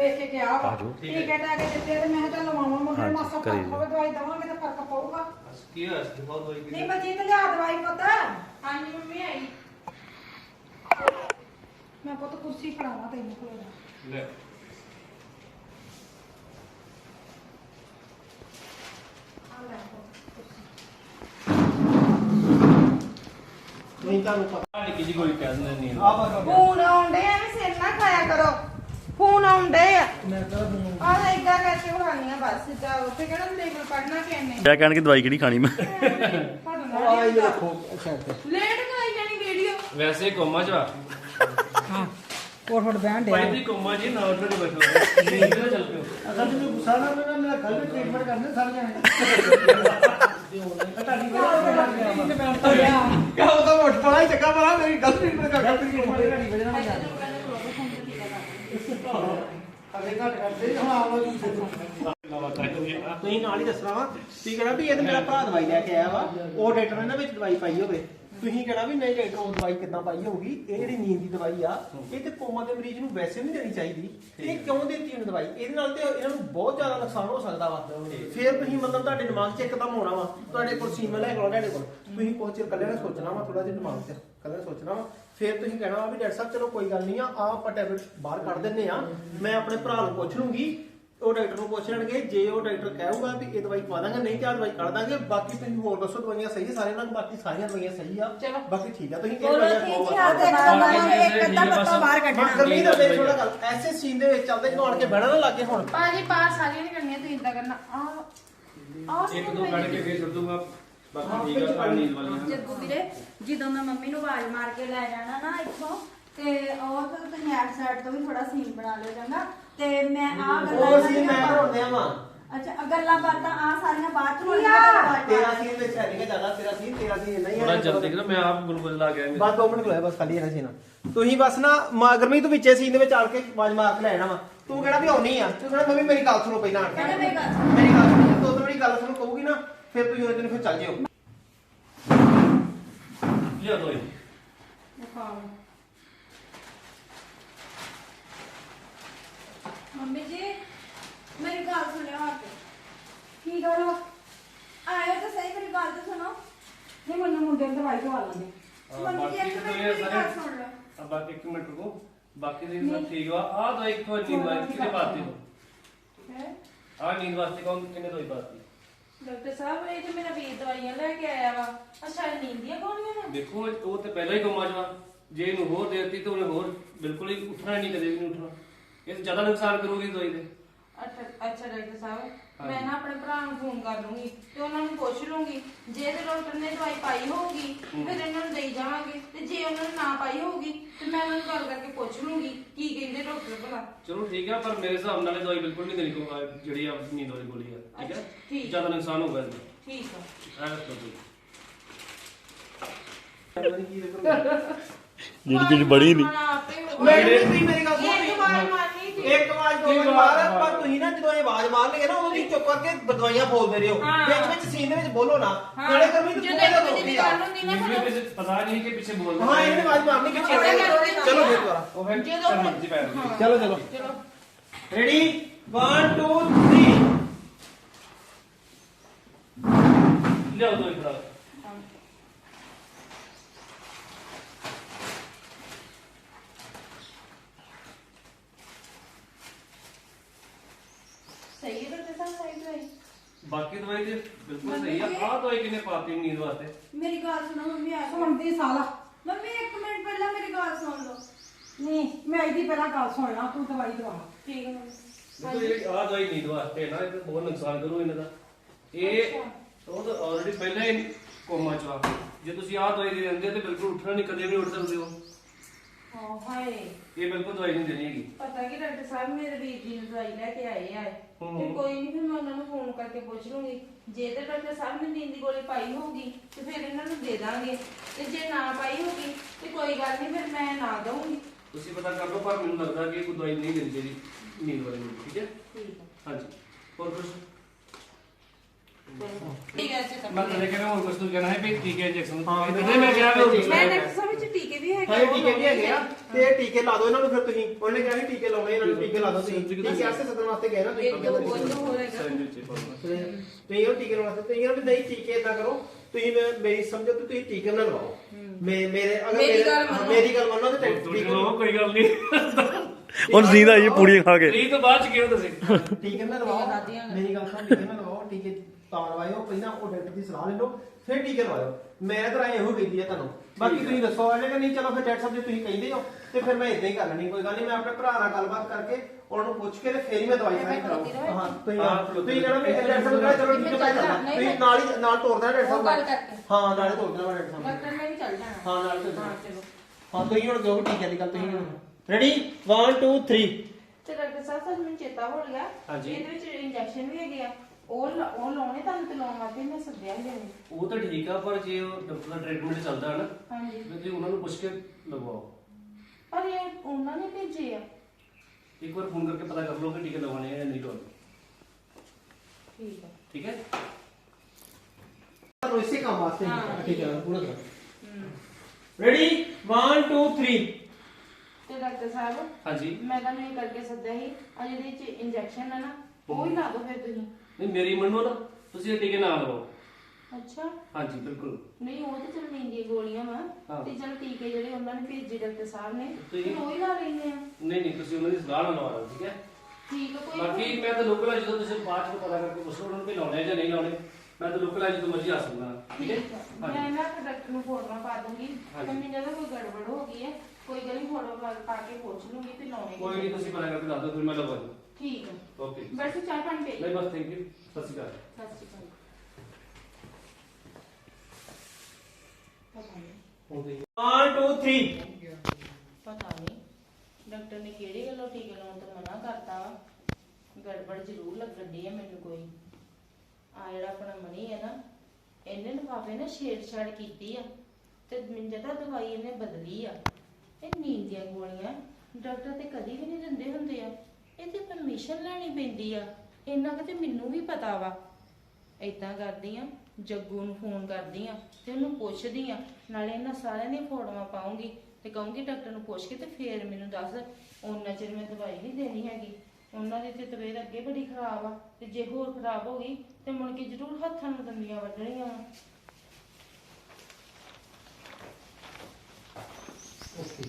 ਵੇਖ ਕੇ ਗਿਆ ਵਾ। ਆਜੋ। ਠੀਕ ਹੈ। ਟਾ ਕੇ ਦਿੱਤੇ ਤੇ ਮੈਂ ਚੱਲ ਲਵਾਵਾਂ ਮੁੰਡੇ ਨੂੰ ਹਾਂਜੀ, ਮਾਸਾ ਕਰੀ ਫ਼ਰਕ ਹੋਵੇ ਦਵਾਈ ਦਵਾਂਗੇ ਤਾਂ ਫ਼ਰਕ ਪਊਗਾ। ਕੀ ਹੋਇਆ ਸੀ? ਬਹੁਤ ਹੋਈ ਨਹੀਂ ਬਲਜੀਤ ਲਿਆ ਦਵਾਈ ਪੁੱਤ। ਹਾਂਜੀ ਮੰਮੀ ਆਈ। ਮੈਂ ਪੁੱਤ ਕੁਰਸੀ ਫੜਾਵਾਂ ਤੈਨੂੰ ਕੋਲ। ਲੈ। ਆ ਲੈ ਪੁੱਤ ਕੁਰਸੀ। ਨਹੀਂ ਤੁਹਾਨੂੰ ਪਤਾ ਆ ਨਿੱਕੀ ਜੀ ਕੋਈ ਕਹਿ ਦਿੰਦੇ ਨਹੀਂ ਆ ਬਸ ਫੋਨ ਆਉਂਦੇ ਐਵੇਂ ਸਿਰ ਨਾ ਖਾਇਆ ਕਰੋ ਫੋਨ ਮੈਂ ਤਾਂ ਆਹ ਏਦਾਂ ਕਰਕੇ ਬਹਾਨੀਆਂ ਬਸ ਜਾ ਉੱਥੇ ਕਿਹੜਾ ਲੇਬਲ ਪੜਨਾ ਕਿੰਨੇ ਕਿਆ ਕਹਿਣ ਕਿ ਦਵਾਈ ਕਿਹੜੀ ਖਾਣੀ ਮੈਂ। ਆ ਇਹ ਰੱਖੋ ਸਾਈਡ ਤੇ ਲੇਟ ਕਰਾਈ ਜਾਣੀ ਵੀਡੀਓ ਵੈਸੇ ਕੋਮਾ ਚ ਹੋਰ ਬਹਿਣ ਡਿਆ। ਬੜੀ ਦੀ ਕੋਮਾ ਜੀ ਨਾ ਨੂੰ ਬੈਠੋ। ਨੀਂਦ ਨਾ ਚੱਲ ਪਿਓ। ਅਗਰ ਤੁਸੀਂ ਗੁੱਸਾ ਨਾ ਮੇਰਾ ਮੇਰਾ ਗੱਲ ਵੀ ਟ੍ਰੀਟਮੈਂਟ ਕਰਨੇ ਸਾਰੇ ਜਾਣੇ। ਕਾਹ ਤਾਂ ਮੋਟ ਪੜਾ ਹੀ ਚੱਕਾ ਮਾਰਾ ਮੇਰੀ ਗੱਲ ਟ੍ਰੀਟਮੈਂਟ ਕਰ ਕਰ ਅਗੇ ਘੱਟ ਕਰਦੇ ਹੁਣ ਆਵਾ ਤੁਸੀਂ ਨਾਲ ਹੀ ਦੱਸਣਾ ਵਾ ਤੁਸੀਂ ਕਹਿਣਾ ਵੀ ਇਹ ਤਾਂ ਮੇਰਾ ਭਰਾ ਦਵਾਈ ਲੈ ਕੇ ਆਇਆ ਵਾ ਉਹ ਡਾਕਟਰ ਨੇ ਨਾ ਵਿੱਚ ਦਵਾਈ ਪਾਈ ਹੋਵੇ। ਤੁਸੀਂ ਕਹਿਣਾ ਵੀ ਨਹੀਂ ਡਾਕਟਰ ਉਹ ਦਵਾਈ ਕਿੱਦਾਂ ਪਾਈ ਹੋਊਗੀ ਇਹ ਜਿਹੜੀ ਨੀਂਦ ਦੀ ਦਵਾਈ ਆ ਇਹ ਤੇ ਕੋਮਾ ਦੇ ਮਰੀਜ਼ ਨੂੰ ਵੈਸੇ ਨਹੀਂ ਦੇਣੀ ਚਾਹੀਦੀ। ਇਹ ਕਿਉਂ ਦਿੱਤੀ ਉਹਨੇ ਦਵਾਈ? ਇਹਦੇ ਨਾਲ ਤੇ ਇਹਨਾਂ ਨੂੰ ਬਹੁਤ ਜ਼ਿਆਦਾ ਨੁਕਸਾਨ ਹੋ ਸਕਦਾ ਵਾ। ਫਿਰ ਤੁਸੀਂ ਮਤਲਬ ਤੁਹਾਡੇ ਦਿਮਾਗ 'ਚ ਇੱਕਦਮ ਹੋਣਾ ਵਾ ਤੁਹਾਡੇ ਕੋਲ ਸੀਮਾ ਲੈ ਕੇ ਆਉਣਾ ਤੁਹਾਡੇ ਕੋਲ। ਤੁਸੀਂ ਕੁਝ ਚਿਰ ਕੱਲੇ ਨਾਲ ਸੋਚਣਾ ਵਾ ਥੋੜਾ ਜਿਹਾ ਦਿਮਾਗ 'ਚ ਕੱਲੇ ਸੋਚਣਾ ਵਾ ਫਿਰ ਤੁਸੀਂ ਕਹਿਣਾ ਵਾ ਵੀ ਡਾਕਟਰ ਸਾਹਿਬ ਚਲੋ ਕੋਈ ਗੱਲ ਨਹੀਂ ਆ ਆ ਆਪਾਂ ਟੈਬਲੇਟ ਬਾਹਰ ਕੱਢ ਦਿੰਨੇ ਆ। ਮੈਂ ਆਪਣੇ ਭਰਾ ਨੂੰ ਪੁੱਛ ਲੂੰਗੀ ਉਹ ਡਾਕਟਰ ਨੂੰ ਪੁੱਛ ਲੈਣਗੇ ਜੇ ਉਹ ਡਾਕਟਰ ਕਹੂਗਾ ਵੀ ਇਹ ਦਵਾਈ ਪਾ ਦਾਂਗੇ ਨਹੀਂ ਤਾਂ ਆਹ ਦਵਾਈ ਕੱਢ ਦਾਂਗੇ ਬਾਕੀ ਤੁਸੀਂ ਹੋਰ ਦੱਸੋ ਦਵਾਈਆਂ ਸਹੀ ਆ ਸਾਰੇ ਨਾਲ ਬਾਕੀ ਸਾਰੀਆਂ ਦਵਾਈਆਂ ਸਹੀ ਆ ਚਲੋ। ਬਾਕੀ ਠੀਕ ਆ ਤੁਸੀਂ ਇਹ ਬੋਲੋ ਦਵਾਈਆਂ ਠੀਕ ਜੀ, ਬਸ। ਹੱਥ ਇੱਕ ਇੱਕ ਅੱਧਾ ਪੱਤਾ ਬਾਹਰ ਕੱਢਣਾ। ਗਰਮੀ ਦਾ ਵੇਖ ਥੋੜਾ ਗੱਲ ਐਸੇ ਸੀਨ ਦੇ ਵਿੱਚ ਚੱਲਦੇ ਕਿਉਂ ਆਣ ਕੇ ਬਹਿਣਾ ਨਾ ਲੱਗੇ ਹੁਣ। ਬਾਜੀ ਬਾਹਰ ਸਾਰੀਆਂ ਨਹੀਂ ਕਰਨੀਆਂ ਤੁਸੀਂ ਇਦਾਂ ਕਰਨਾ। ਆ ਆ ਇੱਕ ਦੋ ਕੱਢ ਕੇ ਫੇਰ ਛੱਡ ਦੂੰਗਾ ਬਾਕੀ ਠੀਕ ਆ ਆ ਨੀਂਦ ਵਾਲੀਆਂ ਜੱਗੂ ਵੀਰੇ ਜਦੋਂ ਮੈਂ ਮੰਮੀ ਨੂੰ ਆਵਾਜ਼ ਮਾਰ ਕੇ ਲੈ ਜਾਣਾ ਨਾ ਇੱਥੋਂ ਤੇ ਉਹ ਤਾਂ ਤੁਸੀਂ ਐਟ ਸਾਈਡ ਤੋਂ ਵੀ ਥੋੜਾ ਸੀਨ ਬਣਾ ਲਿਓ ਚੰਗਾ। ਤੇ ਮੈਂ ਆ ਗੱਲਾਂ ਉਹ ਜਿਹੜੀਆਂ ਮੈਂ ਬਣਾਉਂਦੇ ਆ ਵਾ। ਅੱਛਾ ਆਹ ਗੱਲਾਂ ਬਾਤਾਂ ਆ ਸਾਰੀਆਂ ਬਾਅਦ ਚ ਆ? ਹੋਣਗੀਆਂ ਤੇਰਾ ਸੀਨ ਵਿੱਚ ਹੈ ਨਹੀਂ ਜ਼ਿਆਦਾ ਤੇਰਾ ਸੀਨ ਤੇਰਾ ਸੀਨ ਨਹੀਂ ਥੋੜਾ ਹੈ। ਜਲਦੀ ਕਰੋ ਮੈਂ ਆਪ ਗਲੂਕੋਜ਼ ਲਾ ਕੇ ਆਇਆ ਬਸ 2 ਮਿੰਟ ਖਲੋਇਆ ਬਸ ਖਾਲੀ ਹੈ ਸੀਨ ਤੁਸੀਂ ਬਸ ਨਾ ਮਾ- ਗਰਮੀ ਤੋਂ ਵਿੱਚੇ ਸੀਨ ਦੇ ਵਿੱਚ ਆਲ ਕੇ ਆਵਾਜ਼ ਮਾਰ ਕੇ ਲੈ ਜਾਣਾ ਵਾ। ਤੂੰ ਕਿਹੜਾ ਵੀ ਆਉਣੀ ਆ? ਤੂੰ ਕਹਿਣਾ ਮੰਮੀ ਮੇਰੀ ਗੱਲ ਸੁਣੋ ਪਹਿਲਾਂ ਆਣ ਕਹਿੰਦਾ ਕੇ ਮੇਰੀ ਗੱਲ ਸੁਣ। ਮੇਰੀ ਗੱਲ ਸੁਣੋ ਤੂੰ ਮੇਰੀ ਗੱਲ ਸੁਣੋ ਕਹੂਗੀ ਨਾ। ਫਿਰ ਤੁਸੀਂ ਉਹਨਾਂ ਦਿਨ ਫਿਰ ਚੱਲ ਜਿਓ। ਲਿਆ ਦੋ ਮੰਮੀ ਜੀ ਮੇਰੀ ਗੱਲ ਸੁਣਿਓ ਹੱਥ ਕੀ ਗੱਲ ਵਾ? ਤਾਂ ਸਹੀ ਮੇਰੀ ਗੱਲ ਤਾਂ ਸੁਣੋ। ਨਹੀਂ ਮੈਨੂੰ ਮੁੰਡੇ ਨੂੰ ਦਵਾਈ ਦਵਾ ਲਾਂਗੇ। ਇੱਕ ਮਿੰਟ ਬਾਕੀ ਇੱਕ ਮਿੰਟ ਰੁਕੋ। ਬਾਕੀ ਦੇ ਸਭ ਠੀਕ ਆ ਆ ਦੋ ਇੱਕ ਵਾਰ ਨੀਂਦ ਵਾਸਤੇ ਕਿਹਨੇ ਪਾਤੀ ਹੈ? ਆ ਨੀਂਦ ਵਾਸਤੇ ਕੌਣ ਕਿਹਨੇ ਦੋਈ ਪਾਤੀ ਡਾਕਟਰ ਸਾਹਿਬ ਇਹ ਤੇ ਮੇਰਾ ਵੀਰ ਦਵਾਈਆਂ ਲੈ ਕੇ ਆਇਆ ਵਾ ਅੱਛਾ ਇਹ ਨੀਂਦ ਦੀਆਂ ਗੋਲੀਆਂ ਨੇ? ਦੇਖੋ ਉਹ ਤੇ ਪਹਿਲਾਂ ਹੀ ਕੰਮਾਂ 'ਚ ਵਾ। ਜੇ ਇਹਨੂੰ ਹੋਰ ਦੇਤੀ ਤਾਂ ਉਹਨੇ ਹੋਰ ਬਿਲਕੁਲ ਹੀ ਉੱਠਣਾ ਹੀ ਨਹੀਂ ਕਦੇ ਵੀ ਨਹੀਂ ਉੱਠਣਾ। ਇਹ ਤਾਂ ਜ਼ਿਆਦਾ ਨੁਕਸਾਨ ਕਰੂਗੀ ਦਵਾਈ ਦੇ ਅੱਛਾ ਅੱਛਾ ਡਾਕਟਰ ਸਾਹਿਬ। ਮੈਂ ਨਾ ਆਪਣੇ ਭਰਾ ਨੂੰ ਫੋਨ ਕਰ ਲੂੰਗੀ ਤੇ ਉਹਨਾਂ ਨੂੰ ਪੁੱਛ ਲੂੰਗੀ ਜੇ ਤੇ ਡਾਕਟਰ ਨੇ ਦਵਾਈ ਪਾਈ ਹੋਊਗੀ ਫਿਰ ਇਹਨਾਂ ਨੂੰ ਦੇਈ ਜਾਵਾਂਗੇ ਤੇ ਜੇ ਉਹਨਾਂ ਨੇ ਨਾ ਪਾਈ ਹੋਊਗੀ ਤੇ ਮੈਂ ਉਹਨਾਂ ਨੂੰ ਗੱਲ ਕਰਕੇ ਪੁੱਛ ਲੂੰਗੀ ਕੀ ਕਹਿੰਦੇ ਡਾਕਟਰ ਭਲਾ ਚਲੋ ਠੀਕ ਹੈ ਪਰ ਮੇਰੇ ਹਿਸਾਬ ਨਾਲ ਇਹ ਦਵਾਈ ਬਿਲਕੁਲ ਨਹੀਂ ਦੇਣੀ ਕੋ ਜਿਹੜੀ ਆ ਨੀਂਦ ਵਾਲੀ ਗੋਲੀ ਹੈ ਠੀਕ ਹੈ ਠੀਕ। ਜ਼ਿਆਦਾ ਨੁਕਸਾਨ ਹੋਊਗਾ ਇਹਦਾ ਠੀਕ ਆ ਐ ਕਰੋ ਤੁਸੀਂ। ਜਿਹੜੀ ਚੀਜ਼ ਬੜੀ ਨਹੀਂ ਆਪੇ ਹੋਊਗਾ। ਮੈਂ ਨਹੀਂ ਤੁਸੀਂ ਮੇਰੀ ਗੱਲ ਸੁਣੋ ਇੱਕ ਵਾਰ ਇੱਕ ਵਾਰ ਦੋ ਵਾਰ ਮਾਰ ਪਰ ਤੁਸੀਂ ਨਾ ਜਦੋਂ ਇਹ ਆਵਾਜ਼ ਮਾਰਨਗੇ ਨਾ ਉਦੋਂ ਤੁਸੀਂ ਚੁੱਪ ਕਰਕੇ ਬਦਵਾਈਆਂ ਬੋਲਦੇ ਰਹੋ। ਹਾਂ। ਵਿੱਚ ਵਿੱਚ ਸੀਨ ਦੇ ਵਿੱਚ ਬੋਲੋ ਨਾ। ਨਾਲੇ ਕਮੀ ਨੂੰ ਜਦੋਂ ਇੱਕ ਦੂਜੇ ਦੀ ਗੱਲ ਹੁੰਦੀ ਨਾ ਮੈਨੂੰ ਸਾਨੂੰ ਕਿਸੇ ਪਤਾ ਨਹੀਂ ਕਿ ਪਿੱਛੇ ਬੋਲਦਾ ਹਾਂ ਇਹਨੇ ਆਵਾਜ਼ ਮਾਰਨੀ ਕਿ ਚਲੋ ਚਲੋ ਫਿਰ ਦੁਬਾਰਾ ਉਹ ਫਿਰ ਜਦੋਂ- ਚਲੋ ਜੀ ਪੈਰ ਨੂੰ। ਚਲੋ ਚਲੋ। ਚਲੋ। ਰੈਡੀ 1 2 3 ਲਿਆਓ ਦੋ ਇੱਕ ਨਾਲ। ਬਾਕੀ ਦਵਾਈ ਤੇ ਬਿਲਕੁਲ ਸਹੀ ਆ। ਆਹ ਦਵਾਈ ਕਿਨੇ ਪਾਤੀ ਨੀਂਦ ਵਾਸਤੇ? ਮੇਰੀ ਗੱਲ ਸੁਣੋ ਮੰਮੀ ਆ ਜਾਓ। ਸੁਣਦੀ ਸਾਲਾ। ਮੰਮੀ ਇੱਕ ਮਿੰਟ ਪਹਿਲਾਂ ਮੇਰੀ ਗੱਲ ਸੁਣ ਲਓ। ਨਹੀਂ ਮੈਂ ਇਹਦੀ ਪਹਿਲਾਂ ਗੱਲ ਸੁਣ ਲਾ ਤੂੰ ਦਵਾਈ ਦਵਾ। ਠੀਕ ਹੈ ਮੰਮੀ। ਦੇਖੋ ਜਿਹੜੀ ਆਹ ਦਵਾਈ ਨੀਂਦ ਵਾਸਤੇ ਨਾ ਇਹ ਬਹੁਤ ਨੁਕਸਾਨ ਕਰੂ ਇਹਨਾਂ ਦਾ। ਇਹ ਉਹ ਤਾਂ ਆਲਰੇਡੀ ਪਹਿਲਾਂ ਹੀ ਕੋਮਾ ਚ ਆ ਜੇ ਤੁਸੀਂ ਆਹ ਦਵਾਈ ਦੇ ਦਿੰਦੇ ਤੇ ਬਿਲਕੁਲ ਉੱਠਣਾ ਨਹੀਂ ਕਦੇ ਵੀ ਨਹੀਂ ਉੱਠ ਸਕਦੇ ਹੋ ਹਾਂ ਹਾਏ। ਇਹ ਬਿਲਕੁਲ ਦਵਾਈ ਨਹੀਂ ਦੇਣੀ ਹੈਗੀ। ਪਤਾ ਕੀ ਡਾਕਟਰ ਸਾਹਿਬ ਮੇਰੇ ਵੀਰ ਜੀ ਨੂੰ ਦਵਾਈ ਲੈ ਕੇ ਆਏ ਆ। ਤੇ ਕੋਈ ਨਹੀਂ ਫਿਰ ਮੈਂ ਉਹਨਾਂ ਨੂੰ ਫੋਨ ਕਰਕੇ ਪੁੱਛ ਲੂੰਗੀ। ਜੇ ਤੇ ਡਾਕਟਰ ਸਾਹਿਬ ਨੇ ਨੀਂਦ ਦੀ ਗੋਲੀ ਪਾਈ ਹੋਊਗੀ ਤੇ ਫਿਰ ਇਹਨਾਂ ਨੂੰ ਦੇ ਦਾਂਗੇ। ਤੇ ਜੇ ਨਾ ਪਾਈ ਹੋਊਗੀ ਤੇ ਕੋਈ ਗੱਲ ਨਹੀਂ ਫਿਰ ਮੈਂ ਨਾ ਦਊਂਗੀ। ਤੁਸੀਂ ਪਤਾ ਕਰ ਲਓ ਪਰ ਮੈਨੂੰ ਲੱਗਦਾ ਕਿ ਕੋਈ ਦਵਾਈ ਨਹੀਂ ਦੇਣੀ ਚਾਹੀਦੀ ਨੀਂਦ ਵਾਲੀ ਨੂੰ, ਠੀਕ ਹੈ? ਠੀਕ ਹੈ। ਹਾਂਜੀ। ਹੋਰ ਕੁਝ ਠੀਕ ਹੈ ਜੀ ਮੈਂ ਤੇਰੇ ਕਹਿੰਦਾ ਹੋਰ ਕੁਝ ਤੂੰ ਕਹਿਣਾ ਹੈ ਵੀ ਟੀਕੇ ਇੰਜੈਕਸ਼ਨ ਹਾਂ, ਮੈਂ ਕਿਹਾ ਵੀ ਉਹ ਮੈਂ ਡਾਕਟਰ ਸਾਹਿਬ ਵਿੱਚ ਟੀਕੇ ਵੀ ਹੈਗੇ ਹਾਂ ਟੀਕੇ ਵੀ ਹੈਗੇ ਆ। ਤੇ ਇਹ ਟੀਕੇ ਲਾ ਦਿਓ ਇਹਨਾਂ ਨੂੰ ਫਿਰ ਤੁਸੀਂ। ਉਹਨੇ ਕਿਹਾ ਸੀ ਟੀਕੇ ਲਾਉਣੇ ਇਹਨਾਂ ਨੂੰ ਟੀਕੇ ਲਾ ਦਿਓ ਤੁਸੀਂ। ਟੀਕੇ ਆਸੇ ਸਦਨ ਵਾਸਤੇ ਗਏ ਨਾ ਇੱਕ ਦੋ ਤੁਸੀਂ ਬੋਲ ਹੋ ਰਹੇਗਾ ਤੁਸੀਂ ਉਹ ਟੀਕੇ ਲਵਾਉਣ ਵਾਸਤੇ ਤੁਸੀਂ ਉਹ ਨਹੀਂ ਟੀਕੇ ਇਦਾਂ ਕਰੋ। ਤੁਸੀਂ ਮੈਂ- ਮੇਰੀ ਸਮਝੋ ਕਿ ਤੁਸੀਂ ਟੀਕੇ ਨਾ ਲਵਾਓ। ਮੇ ਮੇਰੇ ਅਗਰ ਮੇਰੀ ਮੇਰੇ- ਗੱਲ ਮੰਨੋ। ਮੇਰੀ ਗੱਲ ਮੰਨੋ ਤੇ ਤੂੰ ਟੀਕੇ ਲਓ, ਕੋਈ ਗੱਲ ਨਹੀਂ। ਹੁਣ ਨੀਂਦ ਆਈ ਹੈ ਪੂੜੀਆਂ ਖਾ ਕੇ। ਰੀ ਤੋਂ ਬਾਅਦ ਚ ਕਿਹਾ ਤੁਸੀਂ? ਟੀਕੇ ਨਾ ਲਵਾਓ। ਖਾਧੀਆਂ ਨੇ। ਮੇਰੀ ਗੱਲ ਸੁਣ ਟੀਕੇ ਨਾ ਲਵਾਓ। ਟੀਕੇ ਤਾਂ ਲਵਾਇਓ ਪਹਿਲਾਂ ਉਹ ਡਾਕਟਰ ਦੀ ਸਲਾਹ ਲੈ ਲਓ ਫਿਰ ਟੀਕੇ ਲਵਾਇਓ। ਮੈਂ ਤਾਂ ਰਾਏ ਇਹੋ ਕਹਿੰਦੀ ਆ ਤੁਹਾਨੂੰ। ਬਾਕੀ ਤੁਸੀਂ ਦੱਸੋ ਇਹਨੇ ਕਿ ਨਹੀਂ? ਚਲੋ ਫਿਰ ਡਾਕਟਰ ਸਾਹਿਬ ਜੇ ਤੁਸੀਂ ਕਹਿੰਦੇ ਹੋ ਤੇ ਫਿਰ ਮੈਂ ਇਦਾਂ ਹੀ ਕਰ ਲੈਣੀ ਕੋਈ ਗੱਲ ਨਹੀਂ ਮੈਂ ਆਪਣੇ ਭਰਾ ਨਾਲ ਗੱਲਬਾਤ ਕਰਕੇ ਉਹਨਾਂ ਨੂੰ ਪੁੱਛ ਕੇ ਤੇ ਫਿਰ ਹੀ ਮੈਂ ਦਵਾਈ ਸਾਈ ਕਰਾਉਂਗਾ ਹਾਂ ਤੁਸੀਂ ਹਾਂ, ਤੁਸੀਂ ਕਹਿਣਾ ਵੀ ਡਾਕਟਰ ਸਾਹਿਬ ਕਹਿੰਦਾ ਚਲੋ ਠੀਕ ਹੈ ਮੈਂ ਤੁਸੀਂ ਨਾਲ ਹੀ ਨਾਲ ਤੋੜ ਦੇਣਾ ਡਾਕਟਰ ਸਾਹਿਬ ਕਰਕੇ। ਹਾਂ ਨਾਲੇ ਤੋੜ ਦੇਣਾ ਡਾਕਟਰ ਸਾਹਿਬ ਡਾਕਟਰ ਨੇ ਵੀ ਚੱਲ ਜਾਣਾ। ਹਾਂ ਨਾਲ ਹਾਂ ਚਲੋ। ਹਾਂ ਤੁਸੀਂ ਹੁਣ ਜੋ ਟੀਕੇ ਦੀ ਗੱਲ ਤੁਸੀਂ ਰੈਡੀ 1 2 3 ਤੇ ਡਾਕਟਰ ਸਾਹਿਬ ਸਾਨੂੰ ਚੇਤਾ ਭੁੱਲ ਗਿਆ। ਇਹਦੇ ਵਿੱਚ ਇੰਜੈਕਸ਼ਨ ਵੀ ਹੈਗੇ ਆ। ਉਹ ਲ- ਉਹ ਲਾਉਣੇ ਤੁਹਾਨੂੰ ਤੇ ਲਾਉਣ ਵਾਸਤੇ ਮੈਂ ਸੱਦਿਆ ਹੀ ਲੈਣੇ ਉਹ ਤਾਂ ਠੀਕ ਆ ਪਰ ਜੇ ਉਹ ਡਾਕਟਰ ਦਾ ਟ੍ਰੀਟਮੈਂਟ ਚੱਲਦਾ ਹੈ ਨਾ ਹਾਂਜੀ। ਫਿਰ ਤੁਸੀਂ ਉਹਨਾਂ ਨੂੰ ਪੁੱਛ ਕੇ ਲਗਵਾਓ। ਪਰ ਇਹ ਉਹਨਾਂ ਨੇ ਭੇਜੇ ਆ। ਇੱਕ ਵਾਰ ਫੋਨ ਕਰਕੇ ਪਤਾ ਕਰ ਲਓ ਕਿ ਟੀਕੇ ਲਗਵਾਉਣੇ ਆ ਜਾਂ ਨਹੀਂ ਲਗਵਾਉਣੇ ਠੀਕ ਆ। ਠੀਕ ਹੈ? ਤੁਹਾਨੂੰ ਇਸੇ ਕੰਮ ਵਾਸਤੇ ਹਾਂ। ਠੀਕ ਹੈ ਪੂਰਾ ਕਰ ਰੈਡੀ 1 2 3 ਤੇ ਡਾਕਟਰ ਸਾਹਿਬ ਹਾਂਜੀ। ਮੈਂ ਤੁਹਾਨੂੰ ਇਹ ਕਰਕੇ ਸੱਦਿਆ ਸੀ ਆ ਜਿਹਦੇ ਵਿੱਚ ਇੰਜੈਕਸ਼ਨ ਹੈ ਨਾ ਉਹ ਹੀ ਲਾ ਦਿਓ ਫਿਰ ਤੁਸੀਂ। ਨਹੀਂ ਮੇਰੀ ਮੰਨੋ ਨਾ ਤੁਸੀਂ ਇਹ ਟੀਕੇ ਨਾ ਲਵਾਓ ਅੱਛਾ। ਹਾਂਜੀ ਬਿਲਕੁਲ। ਨਹੀਂ ਉਹ ਤੇ ਚਲ ਨੀਂਦ ਦੀਆਂ ਗੋਲੀਆਂ ਵਾ। ਹਾਂ। ਤੇ ਚਲ ਟੀਕੇ ਜਿਹੜੇ ਉਹਨਾਂ ਨੇ ਭੇਜੇ ਡਾਕਟਰ ਸਾਹਿਬ ਨੇ ਤੁਸੀਂ- ਤੇ ਉਹ ਹੀ ਲਾ ਲੈਂਦੇ ਆ। ਨਹੀਂ ਨਹੀਂ ਤੁਸੀਂ ਉਹਨਾਂ ਦੀ ਸਲਾਹ ਨਾਲ ਲਵਾ ਲਓ ਠੀਕ ਹੈ? ਠੀਕ ਆ ਕੋਈ ਬਾਕੀ ਮੈਂ ਤਾਂ ਲੋਕਲ ਆ ਜਦੋਂ ਤੁਸੀਂ ਬਾਅਦ ਚ ਪਤਾ ਕਰਕੇ ਪੁੱਛੋ ਉਹਨਾਂ ਨੂੰ ਵੀ ਲਾਉਣੇ ਆ ਜਾਂ ਨਹੀਂ ਲਾਉਣੇ ਮੈਂ ਤਾਂ ਲੋਕਲ ਆ ਜਦੋਂ ਮਰਜ਼ੀ ਆ ਸਕਦਾ ਠੀਕ ਹੈ? ਠੀਕ ਆ। ਹਾਂਜੀ। ਮੈਂ ਨਾ ਡਾਕਟਰ ਨੂੰ ਫੋਟੋਆਂ ਪਾ ਦੂੰਗੀ ਹਾਂਜੀ। ਤੇ ਮੈਨੂੰ ਜਦੋਂ ਕੋਈ ਗੜਬੜ ਹੋ ਗਈ ਹੈ। ਕੋਈ ਗੱਲ ਨਹੀਂ ਫੋਟੋ ਪਾ ਪਾ ਕੇ ਪੁੱਛ ਲੂੰਗੀ ਤੇ ਲਾਉਣੇ ਕੋਈ ਨਹੀਂ ਤੁਸੀਂ ਪਤਾ ਕਰਕੇ ਦੱਸ ਦਿਓ ਫਿਰ ਮੈਂ ਲਵਾ ਦੂੰ ਠੀਕ ਆ ਓਕੇ। ਬੈਠੋ ਚਾਹ ਪਾਣੀ ਪੀ। ਨਹੀਂ ਬਸ ਥੈਂਕ ਯੂ ਸਤਿ ਸ਼੍ਰੀ ਅਕਾਲ। ਸਤਿ ਸ਼੍ਰੀ ਅਕਾਲ। ਪਤਾ ਨਹੀਂ ਹੁਣ ਤੁਸੀਂ 1 2 3 ਪਤਾ ਨਹੀਂ ਡਾਕਟਰ ਨੇ ਕਿਹੜੀ ਗੱਲੋਂ ਟੀਕੇ ਲਾਉਣ ਤੋਂ ਮਨਾ ਕਰਤਾ ਵਾ? ਗੜਬੜ ਜ਼ਰੂਰ ਲੱਗਣ ਦੀ ਹੈ ਮੈਨੂੰ ਕੋਈ। ਆ ਜਿਹੜਾ ਆਪਣਾ ਮਣੀ ਹੈ ਨਾ ਇਹਨੇ ਲਿਫਾਫੇ ਨਾਲ ਛੇੜਛਾੜ ਕੀਤੀ ਆ ਤੇ ਮੈਨੂੰ ਜਦਾ ਦਵਾਈ ਇਹਨੇ ਬਦਲੀ ਆ। ਇਹ ਨੀਂਦ ਦੀਆਂ ਗੋਲੀਆਂ ਡਾਕਟਰ ਤੇ ਕਦੀ ਵੀ ਨਹੀਂ ਦਿੰਦੇ ਹੁੰਦੇ ਆ। ਇਹ ਤੇ ਪਰਮਿਸ਼ਨ ਲੈਣੀ ਪੈਂਦੀ ਆ। ਇੰਨਾ ਕਿ ਤੇ ਮੈਨੂੰ ਵੀ ਪਤਾ ਵਾ। ਏਦਾਂ ਕਰਦੀ ਆ, ਜੱਗੂ ਨੂੰ ਫੋਨ ਕਰਦੀ ਆ ਤੇ ਉਹਨੂੰ ਪੁੱਛਦੀ ਆ, ਨਾਲੇ ਇਹਨਾਂ ਸਾਰਿਆਂ ਦੀਆਂ ਫੋਟੋਆਂ ਪਾਉਂਗੀ ਤੇ ਕਹੂੰਗੀ ਡਾਕਟਰ ਨੂੰ ਪੁੱਛ ਕੇ ਤੇ ਫੇਰ ਮੈਨੂੰ ਦੱਸ ਉਹਨਾਂ ਚਿਰ ਮੈਂ ਦਵਾਈ ਨਹੀਂ ਦੇਣੀ ਹੈਗੀ। ਉਹਨਾਂ ਦੀ ਤੇ ਤਬੀਅਤ ਅੱਗੇ ਬੜੀ ਖਰਾਬ ਆ ਤੇ ਜੇ ਹੋਰ ਖਰਾਬ ਹੋ ਗਈ ਤੇ ਮੁੜ ਕੇ ਜ਼ਰੂਰ ਹੱਥਾਂ ਨੂੰ ਦੰਦੀਆਂ ਵੱਢਣੀਆਂ ਵਾ ਓਕੇ